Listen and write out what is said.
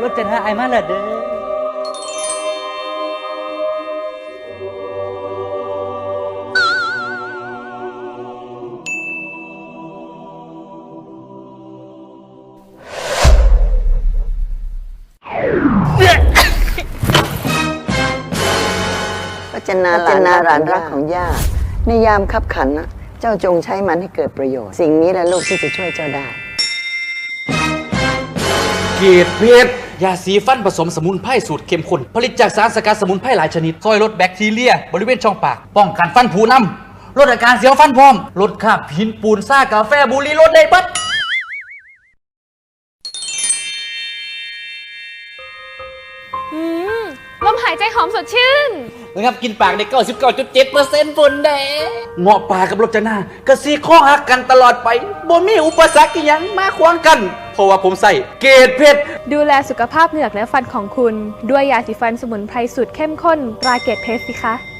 รจนาไอายมาและเด้อพจนาหลานนาหลานรักของย่า ในยามคับขันนะเจ้าจงใช้มันให้เกิดประโยชน์ สิ่งนี้แหละลูกที่จะช่วยเจ้าได้เกตเพชร ยาสีฟันผสมสมุนไพรสูตรเข้มข้นผลิตจากสารสกัดสมุนไพรหลายชนิด ช่วยลดแบคทีเรีย บริเวณช่องปาก ป้องกันฟันผุนำลดอาการเสียวฟันพร้อม ลดคราบหินปูนซ่ากาแฟบุหรี่ลดได้เบัดอืมลมหายใจหอมสดชื่น นะครับกินปากใน99.7%ปุ่นเด้เงาะป่ากับรจนากระซีข้อหักกันตลอดไปบ่มีอุปสรรคอหยังมาขวางกัน เพราะว่าผมใส่เกตเพชร ดูแลสุขภาพเหงือกและฟันของคุณ ด้วยยาสีฟันสมุนไพรสูตรเข้มข้นตราเกตเพสสิคะ